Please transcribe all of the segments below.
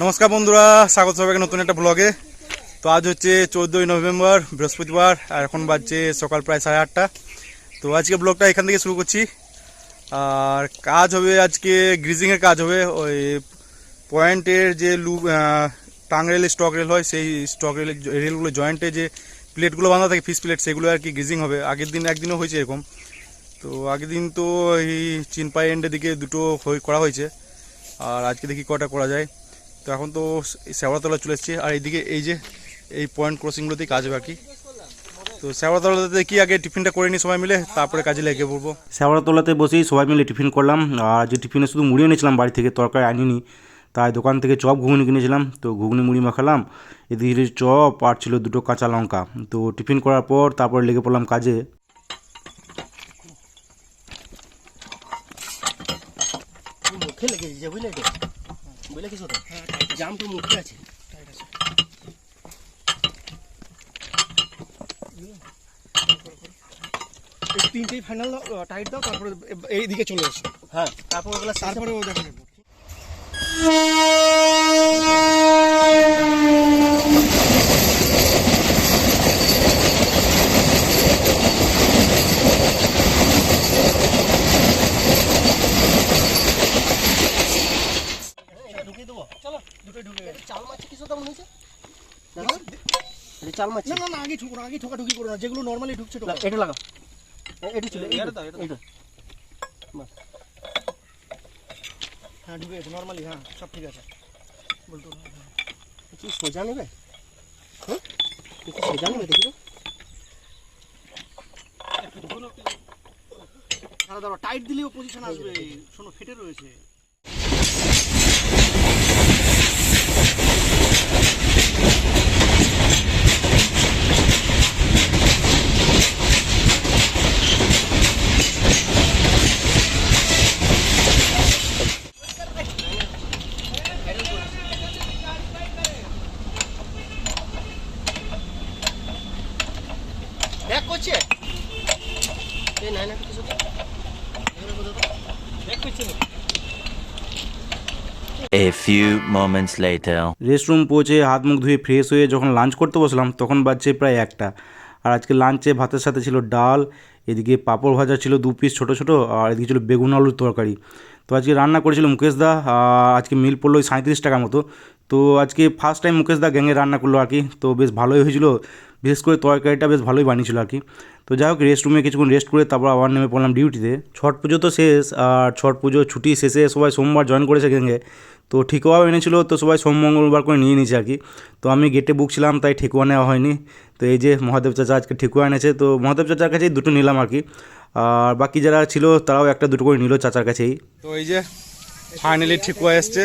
নমস্কার বন্ধুরা, স্বাগত সবাইকে নতুন একটা ব্লগে তো আজ হচ্ছে চোদ্দোই নভেম্বর, বৃহস্পতিবার, আর এখন বাজছে সকাল প্রায় সাড়ে আটটা। তো আজকে ব্লগটা এখান থেকে শুরু করছি। আর কাজ হবে আজকে গ্রিজিংয়ের কাজ হবে। ওই পয়েন্টের যে লু টাংরেলের স্টক রেল হয়, সেই স্টক রেল রেলগুলো জয়েন্টে যে প্লেটগুলো বাঁধা থাকে ফিস প্লেট সেগুলো আর কি গ্রিজিং হবে। আগের দিন একদিনও হয়েছে এরকম। তো আগের দিন তো এই চিনপাই এন্ডের দিকে দুটো হয়ে- করা হয়েছে। আর আজকে দেখি কটা করা যায়। তো এখন তো শ্যাওড়াতলা চলে এসেছি। আর এইদিকে এই যে এই পয়েন্ট ক্রসিংগুলোতেই কাজ হবে আর কি তো শ্যাওড়াতলাতে কি আগে টিফিনটা করে নিই সবাই মিলে তারপরে কাজে লেগে পড়ব। শ্যাওড়াতলাতে বসেই সবাই মিলে টিফিন করলাম। আর যে টিফিনে শুধু মুড়ি নিয়েছিলাম বাড়ি থেকে তরকারি আনিনি তাই দোকান থেকে চপ ঘুগনি কিনেছিলাম। তো ঘুগনি মুড়ি মাখালাম। এদিকে চপ আর ছিল দুটো কাঁচা লঙ্কা। তো টিফিন করার পর তারপর লেগে পড়লাম কাজে। মুখে লেগে বুঝলে বুঝলে কিছু তো জাম তো। মুখে আছে। এই তিনটেই ফাইনাল টাইট দাও তারপরে এইদিকে এই দিকে চলে এসো। হ্যাঁ। তারপর ওগুলো তারপরে ও দেখো নেব। এটা ঢুকিয়ে দেবো চলো দুটোই ঢুকে গেছে চাল মাছ কিছু তেমন হয়েছে দেখো এটা চাল মাছ না না না আগে ঠুকো আগে ঠোকাঠুকি করো না যেগুলো নর্মালি ঢুকছে ঢোকা এটা লাগা এটা ছিল এইটা এইটা। হ্যাঁ ঢুকে গেছে নর্মালি হ্যাঁ সব ঠিক আছে। বলতো। কিছু সোজা নেবে? হ্যাঁ কিছু সোজা নেবে দেখি তো। টাইট দিলেও পজিশন আসবে শোনো ফেটে রয়েছে। করছে এই নাই না কিছু A few moments later. Restroom পৌঁছে হাত মুখ ধুয়ে ফ্রেশ হয়ে যখন লাঞ্চ করতে বসলাম তখন বাজছে প্রায় একটা। আর আজকে লাঞ্চে ভাতের সাথে ছিল ডাল এদিকে পাঁপড় ভাজা ছিল দু পিস ছোটো ছোটো আর এদিকে ছিল বেগুন আলুর তরকারি। তো আজকে রান্না করেছিল মুকেশ দা আজকে মিল পড়ল ওই সাঁত্রিশ টাকা মতো। তো আজকে ফার্স্ট টাইম মুকেশ দা গ্যাংয়ে রান্না করল আর কি। তো বেশ ভালোই হয়েছিল। বিশেষ করে তরকারিটা বেশ ভালোই বানিয়েছিল আর কি। তো যাই হোক রেস্ট রুমে কিছুক্ষণ রেস্ট করে তারপর আবার নেমে পড়লাম ডিউটিতে ছট পুজো তো শেষ আর ছট পুজো ছুটি শেষে সবাই সোমবার জয়েন করেছে গ্যাংয়ে তো ঠেকুয়াও এনেছিল, তো সবাই সোম মঙ্গলবার করে নিয়ে নিয়েছে আর কি। তো আমি গেটে বুক ছিলাম, তাই ঠেকুয়া নেওয়া হয়নি। তো এই যে মহাদেব চাচা আজকে ঠেকুয়া এনেছে, তো মহাদেব চাচার কাছেই দুটো নিলাম আর কি। আর বাকি যারা ছিল, তারাও একটা দুটো করে নিল চাচার কাছেই। তো এই যে ফাইনালি ঠেকুয়া এসছে।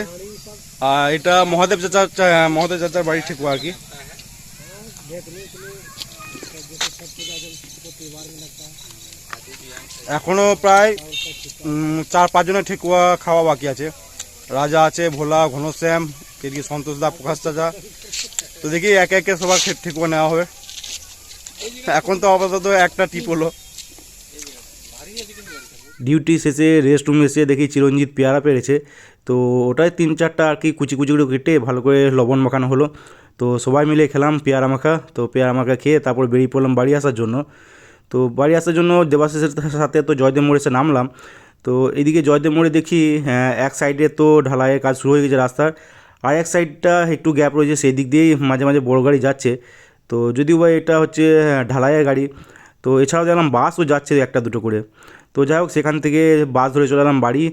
আর এটা মহাদেব চাচার মহাদেব চাচার বাড়ির ঠেকুয়া আর কি। এখনও প্রায় চার পাঁচজনের ঠেকুয়া খাওয়া বাকি আছে। রাজা আছে, ভোলা, ঘনশ্যাম এদিকে সন্তোষ দা, প্রকাশ চাচা। তো দেখি একে একে সবার ঠেকুয়া নেওয়া হবে। এখন তো আপাতত একটা টিপ হলো। ডিউটি শেষে রেস্ট রুমে এসে দেখি চিরঞ্জিত পেয়ারা পেরেছে। তো ওটাই তিন, চারটা আর কি কুচি কুচি করে কেটে ভালো করে লবণ মাখানো হলো। তো সবাই মিলে খেলাম পেয়ারা মাখা। তো পেয়ারা মাখা খেয়ে তারপর বেরিয়ে পড়লাম বাড়ি আসার জন্য। তো বাড়ি আসার জন্য দেবাশিসের সাথে তো জয়দেব মোড়ে এসে নামলাম। তো এদিকে জয়দেব মোড়ে দেখি হ্যাঁ, এক সাইডে তো ঢালাইয়ের কাজ শুরু হয়ে গেছে রাস্তার। আর এক সাইডটা একটু গ্যাপ রয়েছে সেই দিক দিয়েই মাঝে মাঝে বড় গাড়ি যাচ্ছে। তো যদিও বা এটা হচ্ছে হ্যাঁ, ঢালাইয়ের গাড়ি তো এছাড়াও দেখলাম বাসও যাচ্ছে একটা দুটো করে। তো যাই হোক সেখান থেকে বাস ধরে চলে এলাম বাড়ি।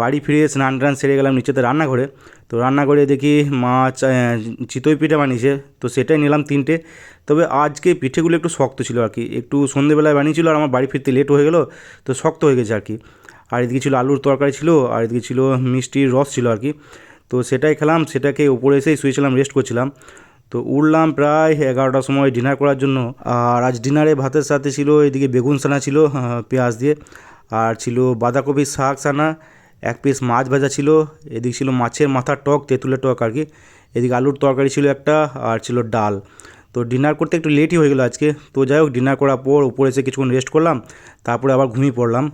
বাড়ি ফিরে স্নান টান সেরে গেলাম নিচেতে রান্নাঘরে। তো রান্নাঘরে দেখি মাছ চিতই পিঠে বানিয়েছে। তো সেটাই নিলাম তিনটে। তবে আজকে পিঠেগুলো একটু শক্ত ছিল আর কি। একটু সন্ধেবেলায় বানিয়েছিল আর আমার বাড়ি ফিরতে লেট হয়ে গেলো, তো শক্ত হয়ে গেছে আর কি। আর এদিকে ছিল আলুর তরকারি ছিল, আর এদিকে ছিল মিষ্টির রস ছিল আর কি। তো সেটাই খেলাম, সেটাকে উপরে এসেই শুয়েছিলাম রেস্ট করছিলাম। তো উঠলাম প্রায় এগারোটার সময় ডিনার করার জন্য। আর আজ ডিনারে ভাতের সাথে ছিল এদিকে বেগুন সানা ছিল পেঁয়াজ দিয়ে। আর ছিল বাঁধাকপির শাক সানা এক পিস মাছ ভাজা ছিল, এদিক ছিল মাছের মাথার টক, তেঁতুলের টক আর কি। এদিকে আলুর তরকারি ছিল একটা আর ছিল ডাল। তো ডিনার করতে একটু লেটই হয়ে গেলো আজকে। তো যাই হোক ডিনার করার পর উপরে এসে কিছুক্ষণ রেস্ট করলাম, তারপরে আবার ঘুমিয়ে পড়লাম।